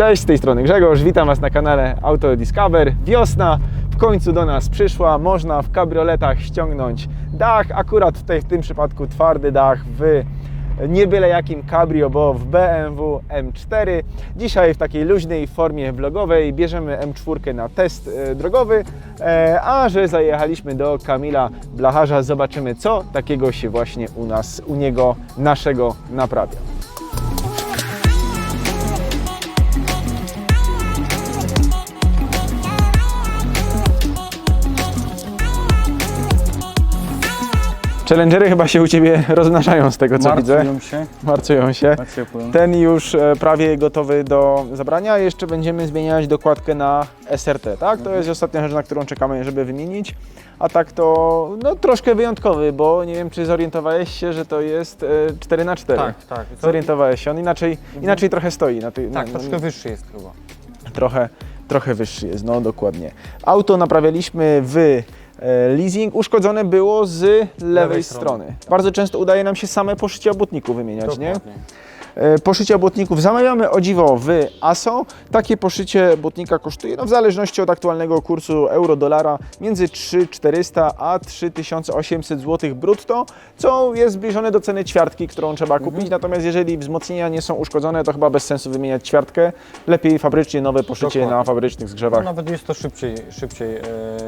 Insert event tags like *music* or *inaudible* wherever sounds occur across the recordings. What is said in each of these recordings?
Cześć, z tej strony Grzegorz, witam Was na kanale Auto Discover. Wiosna w końcu do nas przyszła, można w kabrioletach ściągnąć dach, akurat tutaj w tym przypadku twardy dach w nie byle jakim cabrio, bo w BMW M4. Dzisiaj w takiej luźnej formie vlogowej bierzemy M4 na test e, drogowy, e, a że zajechaliśmy do Kamila Blacharza, zobaczymy co takiego się właśnie u nas, u niego, naszego naprawia. Challengery chyba się u Ciebie *laughs* rozmnażają z tego co widzę. Martwią się, Marcują się. Ten już e, prawie gotowy do zabrania. Jeszcze będziemy zmieniać dokładkę na SRT, tak? To jest ostatnia rzecz, na którą czekamy, żeby wymienić. A tak to no, troszkę wyjątkowy, bo nie wiem, czy zorientowałeś się, że to jest e, 4x4. Tak, tak. To, Zorientowałeś się. On inaczej, inaczej trochę stoi. Na tej, tak, na, troszkę wyższy jest chyba. trochę, trochę wyższy jest, no dokładnie. Auto naprawialiśmy w e, leasing, uszkodzone było z lewej, strony. strony. Bardzo często udaje nam się same poszycie obłotników wymieniać, nie? Dokładnie. E, Poszycie błotników zamawiamy o dziwo w ASO. Takie poszycie błotnika kosztuje, no w zależności od aktualnego kursu euro-dolara, między 3400 a 3800 zł brutto, co jest zbliżone do ceny ćwiartki, którą trzeba kupić. Natomiast jeżeli wzmocnienia nie są uszkodzone, to chyba bez sensu wymieniać ćwiartkę. Lepiej fabrycznie nowe poszycie Dokładnie. na fabrycznych No, zgrzewach. nawet jest to szybciej, szybciej e,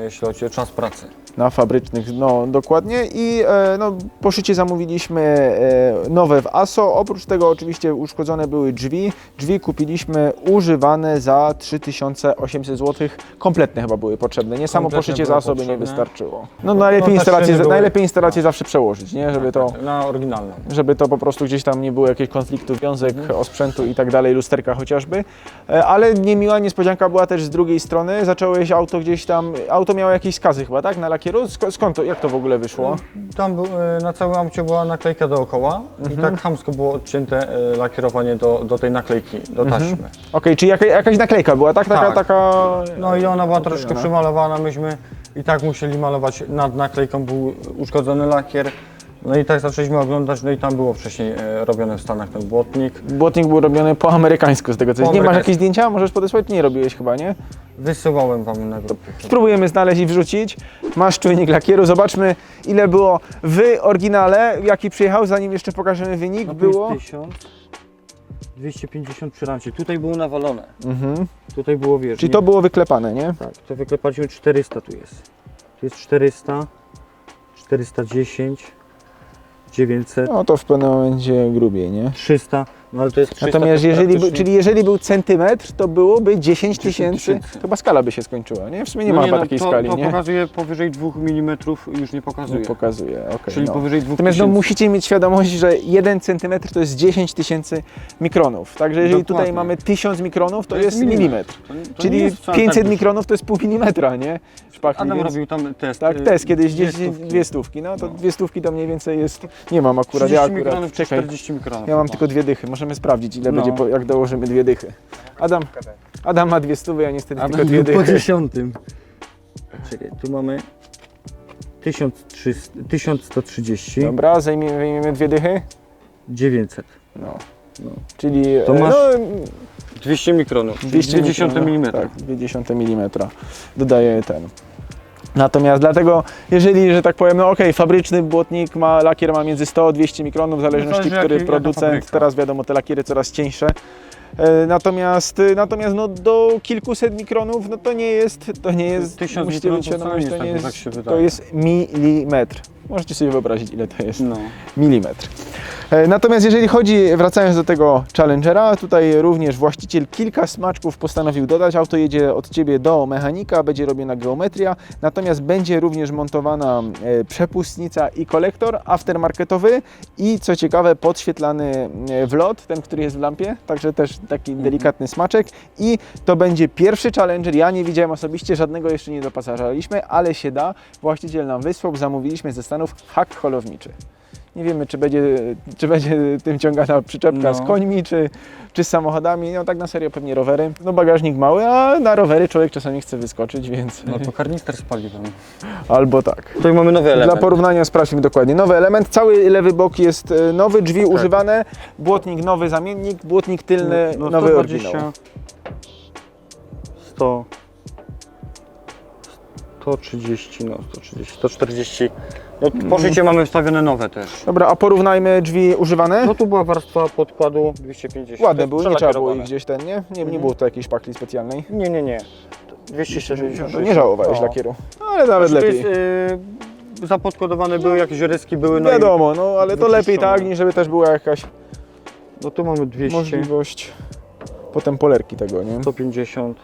jeśli chodzi o czas pracy. Na fabrycznych, no dokładnie. I e, no, poszycie zamówiliśmy e, nowe w ASO. Oprócz tego oczywiście uszkodzone były drzwi. Drzwi kupiliśmy używane za 3800 zł. Kompletne chyba były potrzebne. Nie samo Kompletne poszycie za były ASO by nie potrzebne. wystarczyło. No najlepiej No, nie były- najlepiej instalację zawsze przełożyć, nie? Żeby to Na oryginalną. żeby to po prostu gdzieś tam nie było jakichś konfliktów, wiązek, osprzętu i tak dalej, lusterka chociażby. E, Ale niemiła niespodzianka była też z drugiej strony. Zacząłeś auto gdzieś tam, auto miało jakieś skazy chyba, tak? Na lakieru? Sk- skąd to, jak to w ogóle wyszło? Tam był, e, na całym aucie była naklejka dookoła Mhm. i tak chamsko było odcięte e, lakierowanie do, do tej naklejki, do Mhm. taśmy. Okej, czyli jaka, jakaś naklejka była, tak? Taka, Tak. taka... No i ona była troszkę Oklejona. przemalowana, myśmy i tak musieli malować nad naklejką, był uszkodzony lakier. No i tak zaczęliśmy oglądać, no i tam było wcześniej e, robiony w Stanach ten błotnik. Błotnik był robiony po amerykańsku z tego co jest. Nie masz amerykańsku. jakieś zdjęcia? Możesz podesłać? Nie robiłeś chyba, nie? Wysyłałem wam na grupy. Spróbujemy znaleźć i wrzucić. Masz czujnik lakieru. Zobaczmy ile było w oryginale, jaki przyjechał, zanim jeszcze pokażemy wynik. No było... 1000, 250 przy rancie. Tutaj było nawalone. Mhm. Tutaj było wiesz. Czyli nie? to było wyklepane, nie? Tak, to wyklepaliśmy 400 tu jest. Tu jest 400, 410, 900, No to w pewnym momencie grubiej, nie? 300, no ale to jest 300 Natomiast to jeżeli, praktycznie- czyli jeżeli był centymetr, to byłoby 10 tysięcy. tysięcy. Chyba skala by się skończyła, nie? W sumie nie No ma chyba no, takiej to, skali, to nie? pokazuje powyżej 2 mm, już nie pokazuje. Nie pokazuje, okej. Czyli no. powyżej 2 Natomiast no, musicie mieć świadomość, że 1 centymetr to jest 10 tysięcy mikronów. Także jeżeli tutaj Dokładnie. mamy 1000 mikronów, to, To jest jest milimetr. To, to nie Czyli jest wcale 500 tak mikronów to jest pół milimetra, nie? Szpachli, Adam więc- robił tam test. Tak, y, test kiedyś dwie 10, stówki. dwie stówki. No to No. dwie stówki to mniej więcej jest. Nie mam akurat, 30 ja akurat. mikronów czy Czekaj. 40 mikronów. Ja mam tylko dwie dychy, możemy sprawdzić ile No. będzie, po, jak dołożymy dwie dychy. Adam, Adam ma dwie stówy, ja niestety A tylko dwie *laughs* po dychy. dziesiątym. Czekaj, tu mamy 1300, 1130, Dobra, zajmiemy, wyjmiemy dwie dychy. 900. No. No. Czyli To e, masz no, 200 mikronów, 200 200 mm. Tak, 20 mm dodaje ten. Natomiast dlatego, jeżeli, że tak powiem, no okej, fabryczny błotnik ma, lakier ma między 100 a 200 mikronów, w zależności, zależy, który jaki- producent, teraz wiadomo, te lakiery coraz cieńsze. E, Natomiast, e, natomiast no, do kilkuset mikronów, no to nie jest, to nie jest, Tysiąc mikronów nie to jest nie tak, jest, jak się to jest milimetr. Możecie sobie wyobrazić, ile to jest No. milimetr. E, Natomiast jeżeli chodzi, wracając do tego Challengera, tutaj również właściciel kilka smaczków postanowił dodać. Auto jedzie od Ciebie do mechanika, będzie robiona geometria, natomiast będzie również montowana e, przepustnica i kolektor aftermarketowy i co ciekawe podświetlany e, wlot, ten, który jest w lampie, także też taki delikatny smaczek i to będzie pierwszy Challenger. Ja nie widziałem osobiście, żadnego jeszcze nie dopasażaliśmy, ale się da. Właściciel nam wysłał, zamówiliśmy ze Stanów hak holowniczy. Nie wiemy, czy będzie, czy będzie tym ciągana przyczepka No. z końmi, czy, czy z samochodami. No tak na serio pewnie rowery. No bagażnik mały, a na rowery człowiek czasami chce wyskoczyć, więc No to karnister z paliwem. *laughs* albo tak. Tutaj mamy nowy Dla element. porównania sprawdźmy dokładnie. Nowy element, cały lewy bok jest e, nowy, drzwi używane, błotnik nowy zamiennik, błotnik tylny no, nowy 120, oryginał. 100, 130, no 130, 140. No po szycie mamy wstawione nowe też. Dobra, a porównajmy drzwi używane? No tu była warstwa podkładu 250. Ładne były, nie trzeba było ich gdzieś ten, nie? Nie, nie Mhm. było to jakiejś szpakli specjalnej. Nie, nie, nie. 260. No, nie żałowałeś O. lakieru. Ale nawet Znaczy, lepiej. To jest, y, zapodkodowane były, jakieś ryski były. No i- Wiadomo, no ale to lepiej wyczyszczone. tak, niż żeby też była jakaś No tu mamy 200, możliwość potem polerki tego, nie? 150,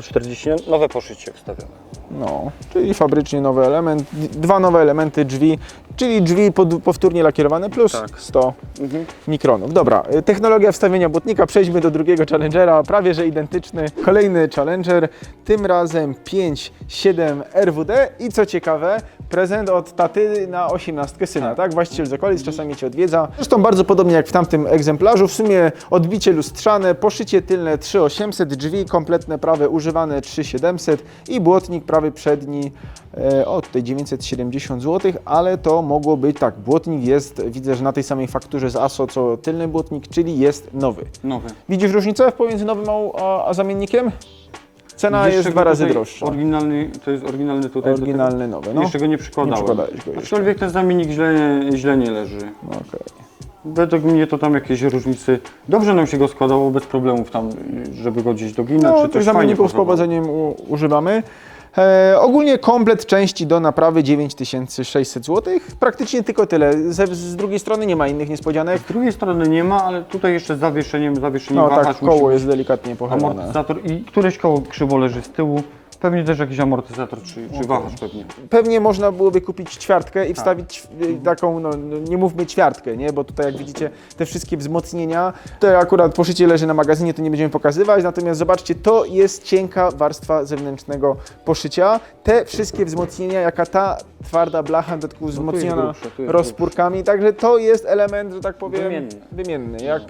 140, no, nowe poszycie wstawione. No, czyli fabrycznie nowy element, dwa nowe elementy drzwi, czyli drzwi pod, powtórnie lakierowane plus Tak. 100 Mhm. mikronów. Dobra, y, technologia wstawienia błotnika, przejdźmy do drugiego Challengera, prawie że identyczny. Kolejny Challenger, tym razem 5.7 RWD i co ciekawe, prezent od taty na 18 syna, tak? Właściciel z okolic czasami Cię odwiedza. Zresztą bardzo podobnie jak w tamtym egzemplarzu, w sumie odbicie lustrzane, poszycie tylne 3800, drzwi kompletne prawe używane 3700 i błotnik prawy przedni e, o tutaj 970 zł, ale to mogło być tak, błotnik jest, widzę, że na tej samej fakturze z ASO co tylny błotnik, czyli jest nowy. Nowy. Widzisz różnicę pomiędzy nowym a, a, a zamiennikiem? Cena Jeszcze jest dwa razy tutaj droższa. Oryginalny, to jest oryginalny tutaj. do Oryginalny nowy, no. Jeszcze go nie przykładałem. Przykładałeś go jeszcze. Aczkolwiek ten zamiennik źle, źle nie leży. Okej. Według mnie to tam jakieś różnice. Dobrze nam się go składało bez problemów tam, żeby go gdzieś doginać, No, czy tych coś fajnie zamienników z pasowało. powodzeniem u, używamy. E, ogólnie komplet części do naprawy 9600 zł. Praktycznie tylko tyle. Z, z drugiej strony nie ma innych niespodzianek. Z drugiej strony nie ma, ale tutaj jeszcze z zawieszeniem, zawieszeniem No tak, wahacz koło musi jest delikatnie pochylone. amortyzator i któreś koło krzywo leży z tyłu. Pewnie też jakiś amortyzator czy, czy wahacz pewnie. Pewnie można byłoby kupić ćwiartkę i wstawić y, taką, no, no nie mówmy ćwiartkę, nie? Bo tutaj jak widzicie te wszystkie wzmocnienia, to akurat poszycie leży na magazynie, to nie będziemy pokazywać, natomiast zobaczcie, to jest cienka warstwa zewnętrznego poszycia. Te wszystkie wzmocnienia, jaka ta twarda blacha, dodatku wzmocniona grubsze, tu jest rozpórkami, także to jest element, że tak powiem, Wymienny. wymienny jak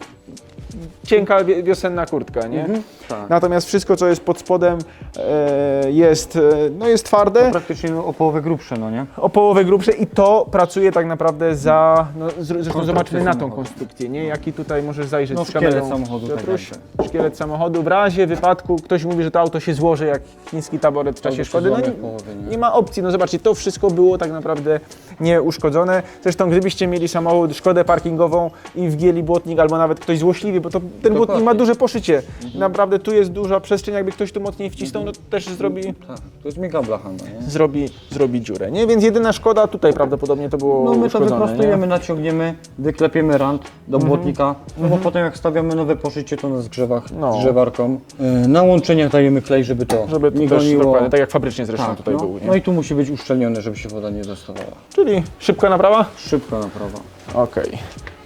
cienka wiosenna kurtka, nie? Mhm, tak. Natomiast wszystko, co jest pod spodem, e, jest, e, no jest twarde Praktycznie o połowę grubsze, no nie? o połowę grubsze i to pracuje tak naprawdę za, no, z- zresztą Konstrukcję zobaczmy na tą samochodu. konstrukcję, nie? Jaki tutaj możesz zajrzeć No, z szkielet kamerą. samochodu, tak Piotruś, szkielet samochodu. W razie wypadku ktoś mówi, że to auto się złoży jak chiński taboret w czasie się szkody, no złamie nie, w połowie, nie? nie ma opcji. No zobaczcie, to wszystko było tak naprawdę nieuszkodzone. Zresztą gdybyście mieli samochód, szkodę parkingową i wgięli błotnik albo nawet ktoś złośliwy, bo to, ten błotnik ma duże poszycie. Naprawdę tu jest duża przestrzeń, jakby ktoś tu mocniej wcisnął, no to też zrobi Tak, to jest mega blacha, no nie? zrobi, zrobi dziurę, nie? Więc jedyna szkoda tutaj prawdopodobnie to było No my to wyprostujemy, naciągniemy, wyklepiemy rant do błotnika, no bo potem jak stawiamy nowe poszycie, to na zgrzewach, Mhm. No. zgrzewarką. Yy, na łączeniach dajemy klej, żeby to nie? Żeby nie goniło. dokładnie, tak jak fabrycznie zresztą Tak, tutaj no. był, nie? no i tu musi być uszczelnione, żeby się woda nie dostawała. Czyli szybka naprawa? Szybko naprawa. Okej.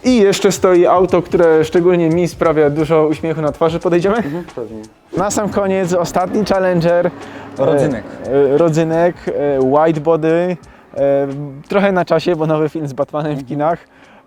I jeszcze stoi auto, które szczególnie mi sprawia dużo uśmiechu na twarzy. Podejdziemy? Pewnie. Na sam koniec ostatni Challenger. Rodzynek. E, e, rodzynek, e, white body. E, trochę na czasie, bo nowy film z Batmanem w kinach.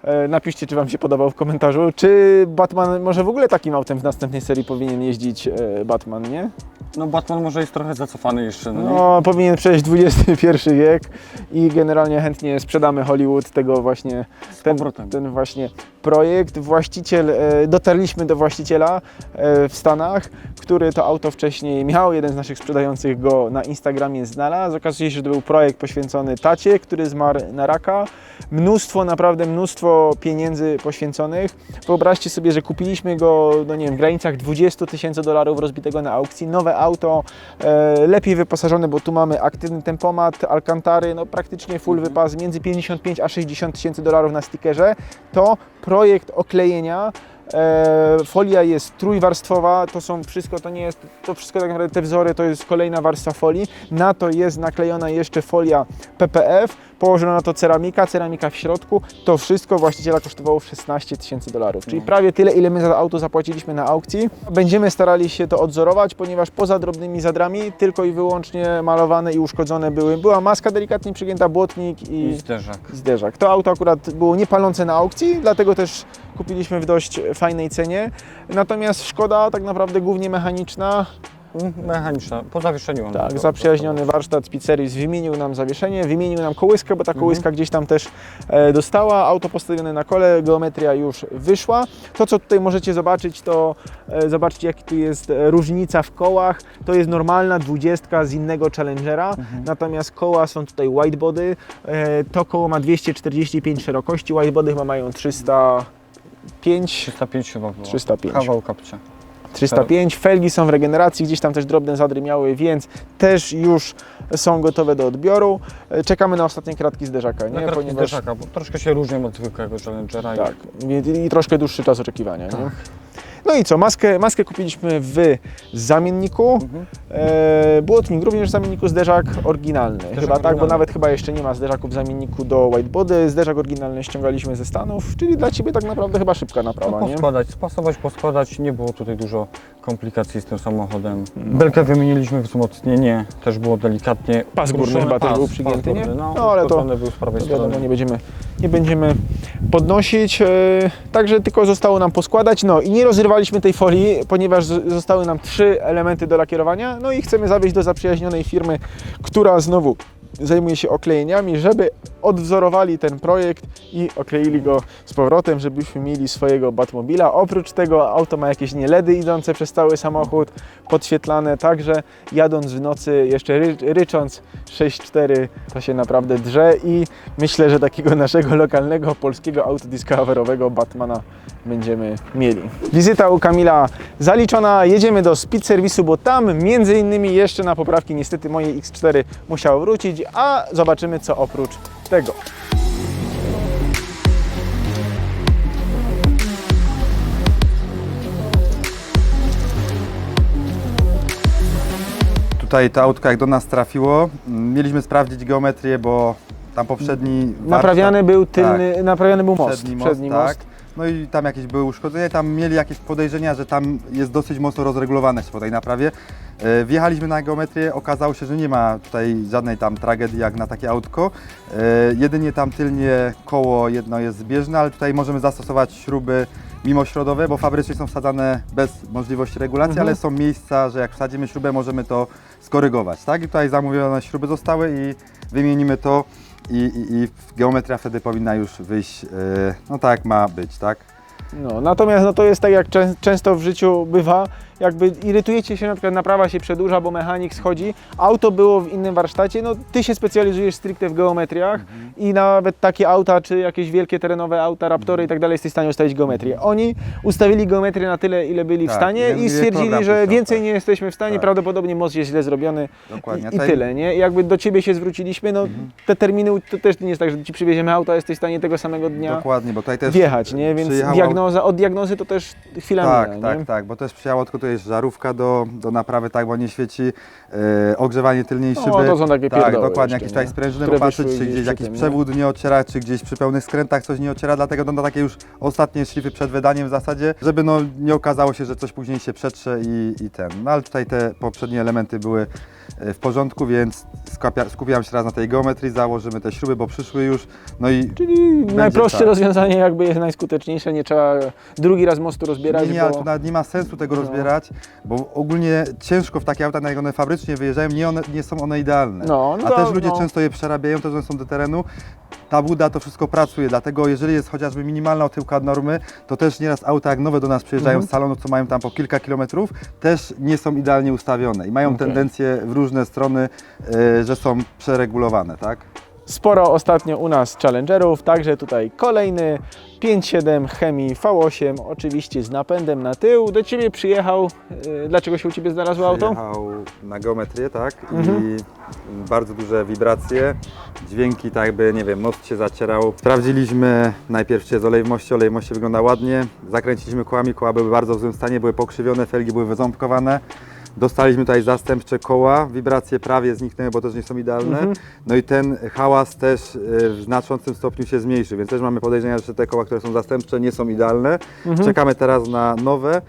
E, napiszcie, czy Wam się podobał w komentarzu. Czy Batman, może w ogóle takim autem w następnej serii powinien jeździć e, Batman, nie? No Batman może jest trochę zacofany jeszcze, no? No, powinien przejść XXI wiek i generalnie chętnie sprzedamy Hollywood tego właśnie, ten, powrotem. ten właśnie projekt. Właściciel, e, dotarliśmy do właściciela e, w Stanach, który to auto wcześniej miał, jeden z naszych sprzedających go na Instagramie znalazł. Okazuje się, że to był projekt poświęcony tacie, który zmarł na raka. Mnóstwo, naprawdę mnóstwo pieniędzy poświęconych. Wyobraźcie sobie, że kupiliśmy go, no nie wiem, w granicach 20 tysięcy dolarów rozbitego na aukcji. Nowe auto, e, lepiej wyposażone, bo tu mamy aktywny tempomat, alcantary, no praktycznie full wypas, między 55 a 60 tysięcy dolarów na stickerze. To projekt oklejenia. E, folia jest trójwarstwowa, to są wszystko, to nie jest, to wszystko tak naprawdę te wzory to jest kolejna warstwa folii. Na to jest naklejona jeszcze folia PPF, położona na to ceramika, ceramika w środku. To wszystko właściciela kosztowało 16 tysięcy dolarów, czyli prawie tyle, ile my za to auto zapłaciliśmy na aukcji. Będziemy starali się to odzorować, ponieważ poza drobnymi zadrami tylko i wyłącznie malowane i uszkodzone były. Była maska delikatnie przygięta, błotnik I i zderzak. zderzak. To auto akurat było niepalące na aukcji, dlatego też kupiliśmy w dość fajnej cenie. Natomiast szkoda tak naprawdę głównie mechaniczna. Mm, Mechaniczna, po zawieszeniu mam. Tak, to- zaprzyjaźniony warsztat z Pizzeris wymienił nam zawieszenie, wymienił nam kołyskę, bo ta Mhm. kołyska gdzieś tam też e, dostała, auto postawione na kole, geometria już wyszła. To, co tutaj możecie zobaczyć, to e, zobaczcie, jaki tu jest e, różnica w kołach. To jest normalna dwudziestka z innego Challengera, Mhm. natomiast koła są tutaj widebody. E, to koło ma 245 szerokości, widebody chyba mają 305. 305 chyba było. 305. Kawał kapcia. 305. Felgi są w regeneracji, gdzieś tam też drobne zadry miały, więc też już są gotowe do odbioru. E, Czekamy na ostatnie kratki zderzaka, Nie, nie? na Ponieważ zderzaka, bo troszkę się różnią od zwykłego Challengera. i- tak, i, i troszkę dłuższy czas oczekiwania. Nie? No i co, maskę, maskę kupiliśmy w zamienniku. Mhm. E, błotnik również w zamienniku, zderzak oryginalny. chyba tak, bo oryginalny. nawet chyba jeszcze nie ma zderzaku w zamienniku do whitebody. Zderzak oryginalny ściągaliśmy ze Stanów, czyli dla Ciebie tak naprawdę chyba szybka naprawa, No, nie? poskładać, spasować, poskładać. Nie było tutaj dużo komplikacji z tym samochodem. Belkę wymieniliśmy, wzmocnienie też było delikatnie. Pas górny chyba też pas, był przygięty, nie? No, No, ale to- był z prawej To wiadomo, nie będziemy, nie będziemy podnosić. e, Także tylko zostało nam poskładać. No i nie rozrywaliśmy tej folii, ponieważ zostały nam trzy elementy do lakierowania. No i chcemy zawieźć do zaprzyjaźnionej firmy, która znowu zajmuje się oklejeniami, żeby odwzorowali ten projekt i okleili go z powrotem, żebyśmy mieli swojego Batmobila. Oprócz tego auto ma jakieś nieledy idące przez cały samochód, podświetlane, także jadąc w nocy, jeszcze ry, rycząc 6.4 to się naprawdę drze i myślę, że takiego naszego lokalnego polskiego autodiscoverowego Batmana będziemy mieli. Wizyta u Kamila zaliczona, jedziemy do speed serwisu, bo tam między innymi jeszcze na poprawki niestety moje X4 musiało wrócić, a zobaczymy co oprócz tego. Tutaj to autko jak do nas trafiło, mieliśmy sprawdzić geometrię, bo tam poprzedni Naprawiany był tylny, naprawiany był most, przedni most. tak. No i tam jakieś były uszkodzenia, tam mieli jakieś podejrzenia, że tam jest dosyć mocno rozregulowane się po tej naprawie. E, Wjechaliśmy na geometrię, okazało się, że nie ma tutaj żadnej tam tragedii jak na takie autko. E, Jedynie tam tylnie koło jedno jest zbieżne, ale tutaj możemy zastosować śruby mimośrodowe, bo fabrycznie są wsadzane bez możliwości regulacji, Mhm. ale są miejsca, że jak wsadzimy śrubę, możemy to skorygować, tak? I tutaj zamówione śruby zostały i wymienimy to i, i, i geometria wtedy powinna już wyjść, yy, no tak ma być, tak? No, natomiast no to jest tak jak czę- często w życiu bywa, jakby irytujecie się, na przykład naprawa się przedłuża, bo mechanik schodzi, auto było w innym warsztacie, no ty się specjalizujesz stricte w geometriach i nawet takie auta, czy jakieś wielkie terenowe auta, Raptory i tak dalej, jesteś w stanie ustawić geometrię. Oni ustawili geometrię na tyle, ile byli w Tak, stanie ile- i stwierdzili, że więcej tak. nie jesteśmy w stanie, Tak. prawdopodobnie most jest źle zrobiony Dokładnie. i, i Tutaj- tyle, nie? I jakby do Ciebie się zwróciliśmy, no te terminy, to też nie jest tak, że Ci przywieziemy auto, jesteś w stanie tego samego dnia Dokładnie, bo tutaj też wjechać, nie? Więc przyjechało- diagnoza, od diagnozy to też chwila Tak, tak, nie? tak, bo też przyjęło tylko tu jest żarówka do, do naprawy, tak, bo nie świeci, e, ogrzewanie tylnej No, szyby. to są takie Tak, pierdoły dokładnie, jeszcze, tutaj nie? sprężyny Które popatrzeć, wyszły czy gdzieś gdzieś przy jakiś tym, nie? przewód nie ociera, czy gdzieś przy pełnych skrętach coś nie ociera, dlatego to takie już ostatnie szlify przed wydaniem w zasadzie, żeby no nie okazało się, że coś później się przetrze i, i ten. No ale tutaj te poprzednie elementy były e, w porządku, więc skupia, skupiam się teraz na tej geometrii, założymy te śruby, bo przyszły już, no i Czyli najprostsze tak. rozwiązanie jakby jest najskuteczniejsze, nie trzeba drugi raz mostu rozbierać, Nie, nie, ale bo... nawet nie ma sensu tego No. Bo ogólnie ciężko w takie auta, jak one fabrycznie wyjeżdżają, nie, one, nie są one idealne. No, no A też ludzie no. często je przerabiają, też one są do terenu. Ta buda to wszystko pracuje, dlatego jeżeli jest chociażby minimalna otyłka od normy, to też nieraz auta jak nowe do nas przyjeżdżają Mhm. z salonu, co mają tam po kilka kilometrów, też nie są idealnie ustawione i mają Okej. tendencję w różne strony, e, że są przeregulowane, tak? Sporo ostatnio u nas Challengerów, także tutaj kolejny 5.7 Chemii V8, oczywiście z napędem na tył. Do Ciebie przyjechał, yy, dlaczego się u Ciebie znalazło auto? Przyjechał na geometrię, tak? Mhm. I bardzo duże wibracje, dźwięki tak jakby, nie wiem, most się zacierał. Sprawdziliśmy najpierw czy jest olej w moście, olej w moście wygląda ładnie. Zakręciliśmy kołami, koła były bardzo w złym stanie, były pokrzywione, felgi były wyząbkowane. Dostaliśmy tutaj zastępcze koła, wibracje prawie zniknęły, bo też nie są idealne. Mhm. No i ten hałas też y, w znaczącym stopniu się zmniejszył, więc też mamy podejrzenia, że te koła, które są zastępcze nie są idealne. Mhm. Czekamy teraz na nowe.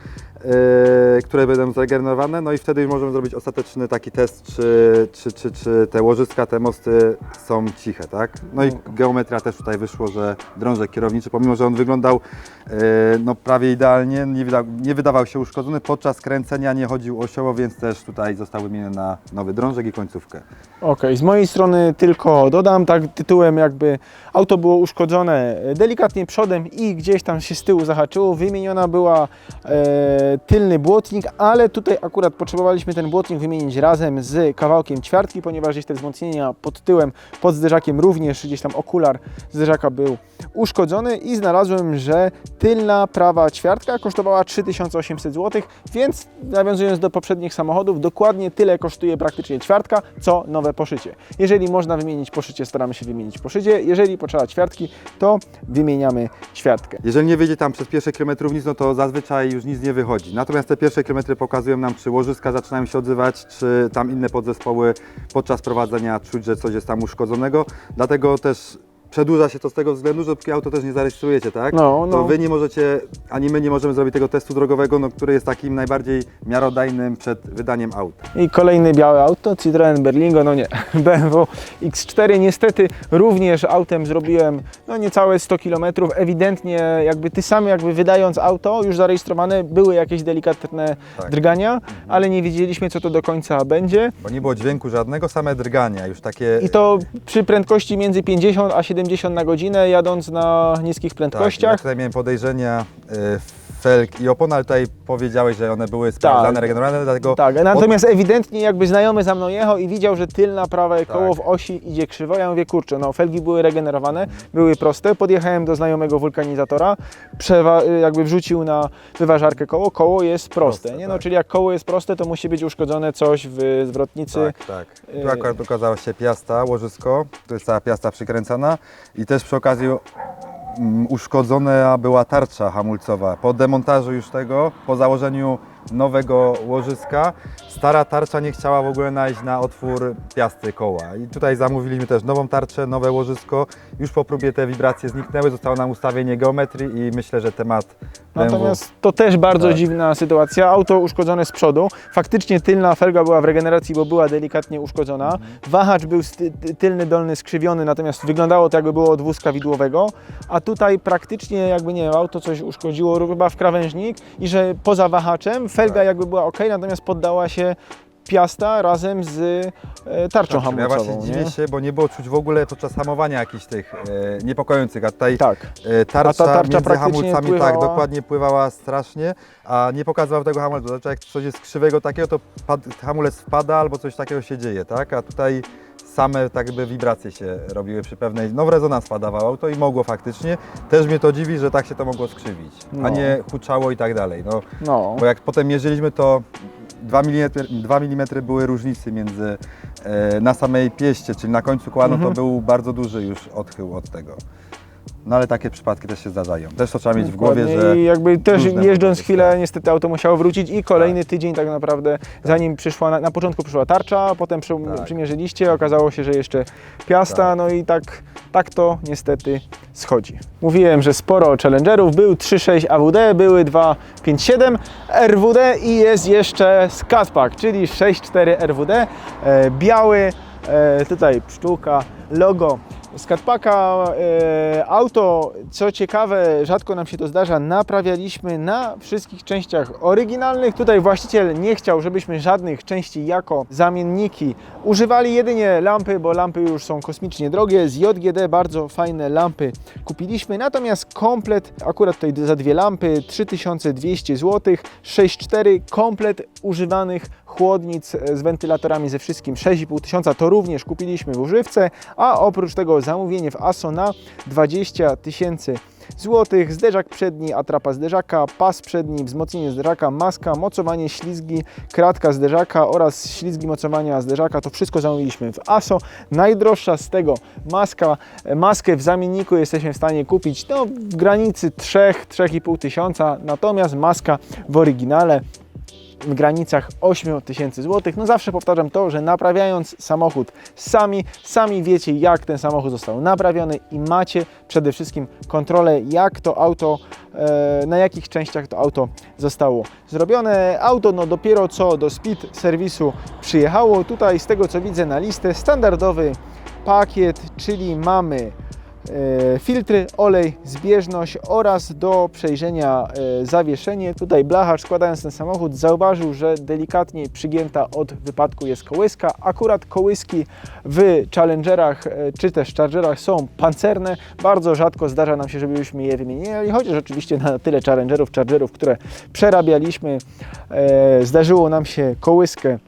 Yy, które będą zregenerowane, no i wtedy możemy zrobić ostateczny taki test, czy, czy, czy, czy te łożyska, te mosty są ciche, tak? No i geometria też tutaj wyszło, że drążek kierowniczy, pomimo że on wyglądał yy, no, prawie idealnie, nie, wyda, nie wydawał się uszkodzony, podczas kręcenia nie chodził osioło, więc też tutaj został wymieniony na nowy drążek i końcówkę. Okej, z mojej strony tylko dodam, tak tytułem jakby auto było uszkodzone delikatnie przodem i gdzieś tam się z tyłu zahaczyło. Wymieniona była e, tylny błotnik, ale tutaj akurat potrzebowaliśmy ten błotnik wymienić razem z kawałkiem ćwiartki, ponieważ gdzieś te wzmocnienia pod tyłem, pod zderzakiem również gdzieś tam okular zderzaka był uszkodzony i znalazłem, że tylna prawa ćwiartka kosztowała 3800 zł, więc nawiązując do poprzednich samochodów, dokładnie tyle kosztuje praktycznie ćwiartka, co nowe poszycie. Jeżeli można wymienić poszycie, staramy się wymienić poszycie, jeżeli potrzeba ćwiartki, to wymieniamy ćwiartkę. Jeżeli nie wyjdzie tam przez pierwsze kilometrów nic, no to zazwyczaj już nic nie wychodzi. Natomiast te pierwsze kilometry pokazują nam, czy łożyska zaczynają się odzywać, czy tam inne podzespoły podczas prowadzenia czuć, że coś jest tam uszkodzonego. Dlatego też przedłuża się to z tego względu, że dopóki auto też nie zarejestrujecie, tak? No, To no. wy nie możecie, ani my nie możemy zrobić tego testu drogowego, no, który jest takim najbardziej miarodajnym przed wydaniem auta. I kolejny białe auto, Citroen Berlingo, no nie, *laughs* BMW X4. Niestety również autem zrobiłem no niecałe 100 km. Ewidentnie jakby ty sam jakby wydając auto już zarejestrowane były jakieś delikatne Tak. drgania, ale nie wiedzieliśmy co to do końca będzie. Bo nie było dźwięku żadnego, same drgania, już takie... I to przy prędkości między 50 a 70 na godzinę jadąc na niskich Tak, ja prędkościach. tutaj miałem podejrzenia y, felg i opon, ale tutaj powiedziałeś, że one były sprawdzane, Tak. regenerowane, dlatego Tak, natomiast ewidentnie jakby znajomy za mną jechał i widział, że tylna prawe koło w osi idzie krzywo. Ja mówię, kurczę, no felgi były regenerowane, były proste. Podjechałem do znajomego wulkanizatora, przewa- jakby wrzucił na wyważarkę koło, koło jest proste, Proste, nie? No, tak. czyli jak koło jest proste, to musi być uszkodzone coś w zwrotnicy. Tak, tak. y- Tu akurat okazała się piasta, łożysko, to jest cała piasta przykręcana i też przy okazji uszkodzona była tarcza hamulcowa. Po demontażu już tego, po założeniu nowego łożyska, stara tarcza nie chciała w ogóle najść na otwór piasty koła. I tutaj zamówiliśmy też nową tarczę, nowe łożysko. Już po próbie te wibracje zniknęły, zostało nam ustawienie geometrii i myślę, że temat BMW Natomiast to też bardzo Tak. dziwna sytuacja. Auto uszkodzone z przodu. Faktycznie tylna felga była w regeneracji, bo była delikatnie uszkodzona. Mhm. Wahacz był tylny, dolny skrzywiony, natomiast wyglądało to jakby było od wózka widłowego. A tutaj praktycznie jakby nie wiem, auto coś uszkodziło chyba w krawężnik i że poza wahaczem felga Tak. jakby była ok, natomiast poddała się piasta razem z e, tarczą Tak, Ja hamulcową. właśnie nie? dziwię się, bo nie było czuć w ogóle podczas hamowania jakichś tych e, niepokojących, a tutaj Tak. e, tarcza, A ta tarcza między hamulcami pływała- tak dokładnie pływała strasznie, a nie pokazywał tego hamulca. Znaczy jak coś jest krzywego takiego, to pad, hamulec wpada albo coś takiego się dzieje, tak? A tutaj same tak jakby wibracje się robiły przy pewnej, no w rezonans padawało to i mogło faktycznie. Też mnie to dziwi, że tak się to mogło skrzywić, No. a nie huczało i tak dalej. No, No. bo jak potem mierzyliśmy, to 2 mm, 2 mm były różnicy między e, na samej pieście, czyli na końcu koła, no Mhm. to był bardzo duży już odchył od tego. No ale takie przypadki też się zdarzają. Też to trzeba mieć w głowie, że I jakby też różne jeżdżąc chwilę niestety auto musiało wrócić i kolejny tydzień tak naprawdę zanim przyszła, na, na początku przyszła tarcza, potem przy, Tak. przymierzyliście, okazało się, że jeszcze piasta, Tak. no i tak, tak to niestety schodzi. Mówiłem, że sporo Challengerów, był 3.6 AWD, były 2.5.7 RWD i jest jeszcze Skatpack, czyli 6.4 RWD, e, biały, e, tutaj pszczółka, logo Skatpaka e, auto, co ciekawe, rzadko nam się to zdarza, naprawialiśmy na wszystkich częściach oryginalnych. Tutaj właściciel nie chciał, żebyśmy żadnych części jako zamienniki używali, jedynie lampy, bo lampy już są kosmicznie drogie. Z JGD bardzo fajne lampy kupiliśmy, natomiast komplet, akurat tutaj za dwie lampy, 3200 zł, 6.4, komplet używanych chłodnic e, z wentylatorami ze wszystkim 6,5 tysiąca, to również kupiliśmy w używce, a oprócz tego zamówienie w ASO na 20 tysięcy złotych, zderzak przedni, atrapa zderzaka, pas przedni, wzmocnienie zderzaka, maska, mocowanie ślizgi, kratka zderzaka oraz ślizgi mocowania zderzaka, to wszystko zamówiliśmy w ASO. Najdroższa z tego maska, e, maskę w zamienniku jesteśmy w stanie kupić no, w granicy 3-3,5 tysiąca, natomiast maska w oryginale w granicach 8 tysięcy złotych. No zawsze powtarzam to, że naprawiając samochód sami, sami wiecie jak ten samochód został naprawiony i macie przede wszystkim kontrolę jak to auto, e, na jakich częściach to auto zostało zrobione. Auto no dopiero co do speed serwisu przyjechało. Tutaj z tego co widzę na listę standardowy pakiet, czyli mamy filtry, olej, zbieżność oraz do przejrzenia e, zawieszenie. Tutaj blacharz składając ten samochód zauważył, że delikatnie przygięta od wypadku jest kołyska. Akurat kołyski w Challengerach e, czy też Chargerach są pancerne. Bardzo rzadko zdarza nam się, żebyśmy je wymieniali, chociaż oczywiście na tyle Challengerów, Chargerów, które przerabialiśmy, e, zdarzyło nam się kołyskę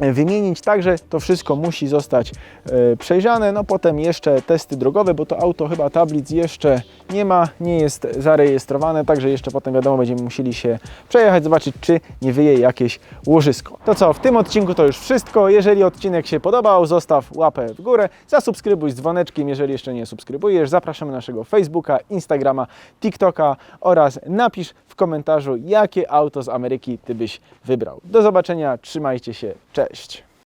wymienić. Także to wszystko musi zostać e, przejrzane. No potem jeszcze testy drogowe, bo to auto chyba tablic jeszcze nie ma, nie jest zarejestrowane, także jeszcze potem wiadomo będziemy musieli się przejechać, zobaczyć czy nie wyje jakieś łożysko. To co, w tym odcinku to już wszystko. Jeżeli odcinek się podobał, zostaw łapę w górę, zasubskrybuj z dzwoneczkiem, jeżeli jeszcze nie subskrybujesz. Zapraszamy na naszego Facebooka, Instagrama, TikToka oraz napisz w komentarzu, jakie auto z Ameryki Ty byś wybrał. Do zobaczenia, trzymajcie się, cześć!